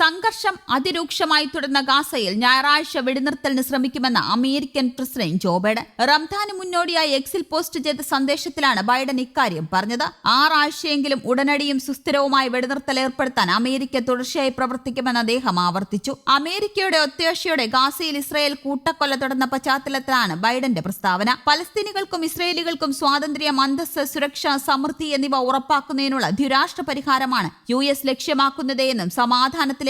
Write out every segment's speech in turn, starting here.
സംഘർഷം അതിരൂക്ഷമായി തുടർന്ന ഗാസയിൽ ഞായറാഴ്ച വെടിനിർത്തലിന് ശ്രമിക്കുമെന്ന് അമേരിക്കൻ പ്രസിഡന്റ് ജോ ബൈഡൻ. റംദാന് മുന്നോടിയായി എക്സിൽ പോസ്റ്റ് ചെയ്ത സന്ദേശത്തിലാണ് ബൈഡൻ ഇക്കാര്യം പറഞ്ഞത്. ആറാഴ്ചയെങ്കിലും ഉടനടിയും സുസ്ഥിരവുമായ വെടിനിർത്തൽ ഏർപ്പെടുത്താൻ അമേരിക്ക തുടർച്ചയായി പ്രവർത്തിക്കുമെന്ന് അദ്ദേഹം ആവർത്തിച്ചു. അമേരിക്കയുടെ ഒത്തയാഴ്ചയോടെ ഗാസയിൽ ഇസ്രായേൽ കൂട്ടക്കൊല തുടർന്ന പശ്ചാത്തലത്തിലാണ് ബൈഡന്റെ പ്രസ്താവന. പലസ്തീനികൾക്കും ഇസ്രയേലികൾക്കും സ്വാതന്ത്ര്യം അന്തസ് സുരക്ഷ സമൃദ്ധി എന്നിവ ഉറപ്പാക്കുന്നതിനുള്ള ദ്വിരാഷ്ട്ര പരിഹാരമാണ് യു എസ് ലക്ഷ്യമാക്കുന്നത് എന്നും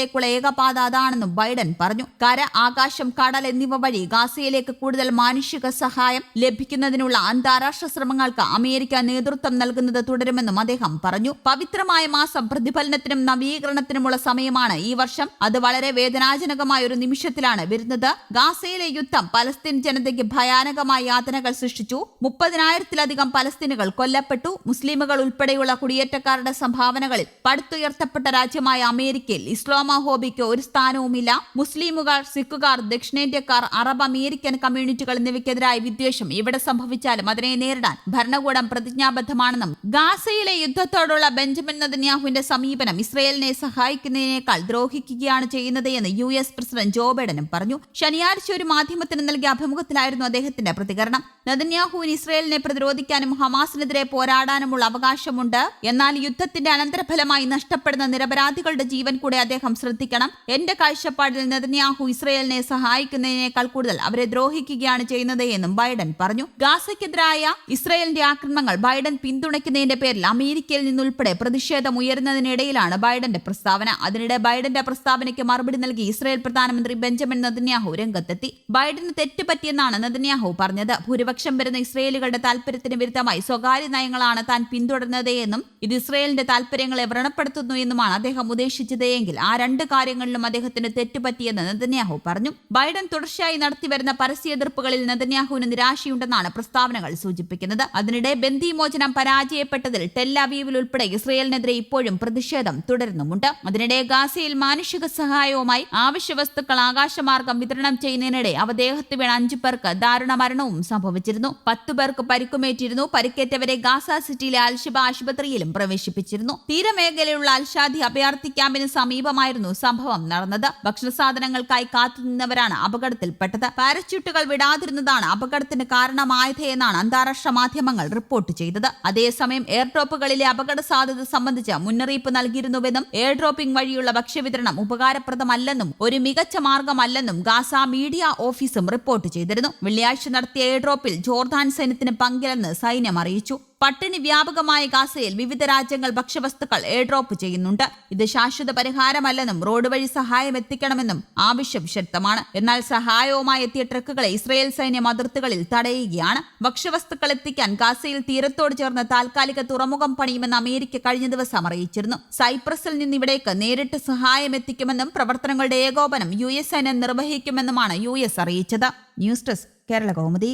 സമാധാനത്തിലേക്കുള്ള ഏകപാത അതാണെന്നും ബൈഡൻ പറഞ്ഞു. കര ആകാശം കടൽ എന്നിവ വഴി ഗാസയിലേക്ക് കൂടുതൽ മാനുഷിക സഹായം ലഭിക്കുന്നതിനുള്ള അന്താരാഷ്ട്ര ശ്രമങ്ങൾക്ക് അമേരിക്ക നേതൃത്വം നൽകുന്നത് തുടരുമെന്നും അദ്ദേഹം പറഞ്ഞു. പവിത്രമായ മാസം പ്രതിഫലനത്തിനും നവീകരണത്തിനുമുള്ള സമയമാണ് ഈ വർഷം. അത് വളരെ വേദനാജനകമായ ഒരു നിമിഷത്തിലാണ് വരുന്നത്. ഗാസയിലെ യുദ്ധം പലസ്തീൻ ജനതയ്ക്ക് ഭയാനകമായ യാതനകൾ സൃഷ്ടിച്ചു. മുപ്പതിനായിരത്തിലധികം പലസ്തീനുകൾ കൊല്ലപ്പെട്ടു. മുസ്ലിമുകൾ ഉൾപ്പെടെയുള്ള കുടിയേറ്റക്കാരുടെ സംഭാവനകളിൽ പടുത്തുയർത്തപ്പെട്ട രാജ്യമായ അമേരിക്കയിൽ ഇസ്ലാമോഹോബിക്ക് ഒരു സ്ഥാനവുമില്ല. മുസ്ലിമുകാർ സിഖുകാർ ദക്ഷിണേന്ത്യക്കാർ അറബ് അമേരിക്കൻ കമ്മ്യൂണിറ്റികൾ എന്നിവയ്ക്കെതിരായ വിദ്വേഷം എവിടെ സംഭവിച്ചാലും അതിനെ നേരിടാൻ ഭരണകൂടം പ്രതിജ്ഞാബദ്ധമാണെന്നും ഗാസയിലെ യുദ്ധത്തോടുള്ള ബെഞ്ചമിൻ നദന്യാഹുവിന്റെ സമീപനം ഇസ്രയേലിനെ സഹായിക്കുന്നതിനേക്കാൾ ദ്രോഹിക്കുകയാണ് ചെയ്യുന്നത് എന്ന് യു എസ് പ്രസിഡന്റ് ജോ ബൈഡനും പറഞ്ഞു. ശനിയാഴ്ച ഒരു മാധ്യമത്തിന് നൽകിയ അഭിമുഖത്തിലായിരുന്നു അദ്ദേഹത്തിന്റെ പ്രതികരണം. നദന്യാഹുവിന് ഇസ്രയേലിനെ പ്രതിരോധിക്കാനും ഹമാസിനെതിരെ പോരാടാനുമുള്ള അവകാശമുണ്ട്. എന്നാൽ യുദ്ധത്തിന്റെ അനന്തരഫലമായി നഷ്ടപ്പെടുന്ന നിരപരാധികളുടെ ജീവൻ കൂടെ അദ്ദേഹം ശ്രദ്ധിക്കണം. എന്റെ കാഴ്ചപ്പാടിൽ നെതന്യാഹു ഇസ്രയേലിനെ സഹായിക്കുന്നതിനേക്കാൾ കൂടുതൽ അവരെ ദ്രോഹിക്കുകയാണ് ചെയ്യുന്നത് എന്നും ബൈഡൻ പറഞ്ഞു. ഗാസയ്ക്കെതിരായ ഇസ്രയേലിന്റെ ആക്രമണങ്ങൾ ബൈഡൻ പിന്തുണയ്ക്കുന്നതിന്റെ പേരിൽ അമേരിക്കയിൽ നിന്നുൾപ്പെടെ പ്രതിഷേധം ഉയരുന്നതിനിടയിലാണ് ബൈഡന്റെ പ്രസ്താവന. അതിനിടെ ബൈഡന്റെ പ്രസ്താവനയ്ക്ക് മറുപടി നൽകി ഇസ്രയേൽ പ്രധാനമന്ത്രി ബെഞ്ചമിൻ നെതന്യാഹു രംഗത്തെത്തി. ബൈഡന് തെറ്റുപറ്റിയെന്നാണ് നെതന്യാഹു പറഞ്ഞത്. ഭൂരിപക്ഷം വരുന്ന ഇസ്രയേലുകളുടെ താൽപര്യത്തിന് വിരുദ്ധമായി സ്വകാര്യ നയങ്ങളാണ് താൻ പിന്തുടരുന്നത് എന്നും ഇത് ഇസ്രയേലിന്റെ താൽപര്യങ്ങളെ വ്രണപ്പെടുത്തുന്നു എന്നുമാണ് അദ്ദേഹം ഉദ്ദേശിച്ചത് എങ്കിൽ ആ രണ്ട് കാര്യങ്ങളിലും അദ്ദേഹത്തിന് തെറ്റുപറ്റിയെന്ന് നെതന്യാഹു പറഞ്ഞു. ബൈഡൻ തുടർച്ചയായി നടത്തിവരുന്ന പരസ്യ എതിർപ്പുകളിൽ നെതന്യാഹുവിന് നിരാശയുണ്ടെന്നാണ് പ്രസ്താവനകൾ സൂചിപ്പിക്കുന്നത്. അതിനിടെ ബന്ദിമോചനം പരാജയപ്പെട്ടതിൽ ടെല്ലാവീവിൽ ഉൾപ്പെടെ ഇസ്രയേലിനെതിരെ ഇപ്പോഴും പ്രതിഷേധം തുടരുന്നുമുണ്ട്. അതിനിടെ ഗാസയിൽ മാനുഷിക സഹായവുമായി ആവശ്യ വസ്തുക്കൾ ആകാശമാർഗം വിതരണം ചെയ്യുന്നതിനിടെ അവദേഹത്ത് വീണ അഞ്ചു പേർക്ക് ദാരുണ മരണവും സംഭവിച്ചിരുന്നു. പത്തു പേർക്ക് പരിക്കുമേറ്റിരുന്നു. പരിക്കേറ്റവരെ ഗാസ സിറ്റിയിലെ അൽഷിബ ആശുപത്രിയിലും പ്രവേശിപ്പിച്ചിരുന്നു. തീരമേഖലയിലുള്ള അൽഷാദി അഭയാർത്ഥി ക്യാമ്പിന് സമീപമായിരുന്നു സംഭവം നടന്നത്. ഭക്ഷണ സാധനങ്ങൾക്കായി കാത്തുനിന്നവരാണ് അപകടത്തിൽപ്പെട്ടത്. പാരച്യൂട്ടുകൾ വിടാതിരുന്നതാണ് അപകടത്തിന് കാരണമായത് എന്നാണ് അന്താരാഷ്ട്ര മാധ്യമങ്ങൾ റിപ്പോർട്ട് ചെയ്തത്. അതേസമയം എയർ ഡ്രോപ്പുകളിലെ അപകട സാധ്യത സംബന്ധിച്ച് മുന്നറിയിപ്പ് നൽകിയിരുന്നുവെന്നും എയർ ഡ്രോപ്പിംഗ് വഴിയുള്ള ഭക്ഷ്യവിതരണം ഉപകാരപ്രദമല്ലെന്നും ഒരു മികച്ച മാർഗമല്ലെന്നും ഗാസ മീഡിയ ഓഫീസും റിപ്പോർട്ട് ചെയ്തിരുന്നു. വെള്ളിയാഴ്ച നടത്തിയ എയർ ഡ്രോപ്പിൽ ജോർദാൻ സൈന്യത്തിന് പങ്കില്ലെന്ന് സൈന്യം അറിയിച്ചു. പട്ടിണി വ്യാപകമായ ഗാസയിൽ വിവിധ രാജ്യങ്ങൾ ഭക്ഷ്യവസ്തുക്കൾ എയർഡ്രോപ്പ് ചെയ്യുന്നുണ്ട്. ഇത് ശാശ്വത പരിഹാരമല്ലെന്നും റോഡ് വഴി സഹായം എത്തിക്കണമെന്നും ആവശ്യം ശക്തമാണ്. എന്നാൽ സഹായവുമായി എത്തിയ ട്രക്കുകളെ ഇസ്രയേൽ സൈന്യം അതിർത്തികളിൽ തടയുകയാണ്. ഭക്ഷ്യവസ്തുക്കൾ എത്തിക്കാൻ ഗാസയിൽ തീരത്തോട് ചേർന്ന് താൽക്കാലിക തുറമുഖം പണിയുമെന്ന് അമേരിക്ക കഴിഞ്ഞ ദിവസം അറിയിച്ചിരുന്നു. സൈപ്രസിൽ നിന്ന് ഇവിടേക്ക് നേരിട്ട് സഹായം എത്തിക്കുമെന്നും പ്രവർത്തനങ്ങളുടെ ഏകോപനം യു എസ് സൈന്യം നിർവഹിക്കുമെന്നുമാണ് യു എസ് അറിയിച്ചത്. News desk Kerala Kaumudi.